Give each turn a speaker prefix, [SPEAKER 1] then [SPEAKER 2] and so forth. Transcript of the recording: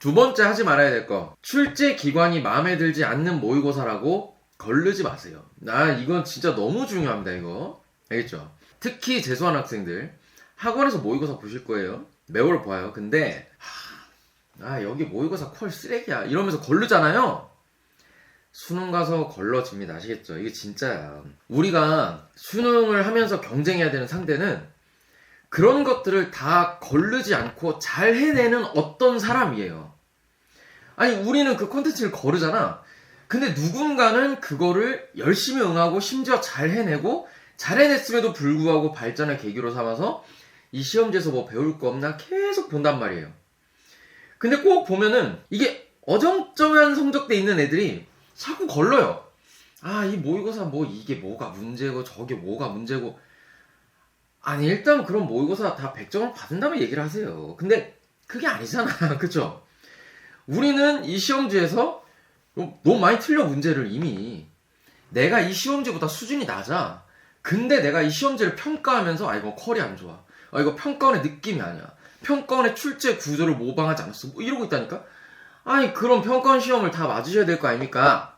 [SPEAKER 1] 두 번째 하지 말아야 될 거. 출제 기관이 마음에 들지 않는 모의고사라고 걸르지 마세요. 나 이건 진짜 너무 중요합니다, 이거. 알겠죠? 특히 재수한 학생들. 학원에서 모의고사 보실 거예요. 매월 봐요. 근데, 하, 아, 여기 모의고사 퀄 쓰레기야. 이러면서 걸르잖아요. 수능 가서 걸러집니다. 아시겠죠? 이게 진짜야. 우리가 수능을 하면서 경쟁해야 되는 상대는 그런 것들을 다 걸르지 않고 잘 해내는 어떤 사람이에요. 아니, 우리는 그 콘텐츠를 거르잖아. 근데 누군가는 그거를 열심히 응하고 심지어 잘 해내고 잘 해냈음에도 불구하고 발전의 계기로 삼아서 이 시험지에서 뭐 배울 거 없나 계속 본단 말이에요. 근데 꼭 보면은 이게 어정쩡한 성적대 있는 애들이 자꾸 걸러요. 아, 이 모의고사 뭐 이게 뭐가 문제고 저게 뭐가 문제고. 아니, 일단 그런 모의고사 다 100점을 받은 다음에 얘기를 하세요. 근데 그게 아니잖아. 그쵸? 우리는 이 시험지에서 너무 많이 틀려 문제를 이미. 내가 이 시험지보다 수준이 낮아. 근데 내가 이 시험지를 평가하면서 아, 이거 컬이 안 좋아. 아, 이거 평가원의 느낌이 아니야. 평가원의 출제 구조를 모방하지 않았어. 뭐 이러고 있다니까? 아니, 그럼 평가원 시험을 다 맞으셔야 될 거 아닙니까?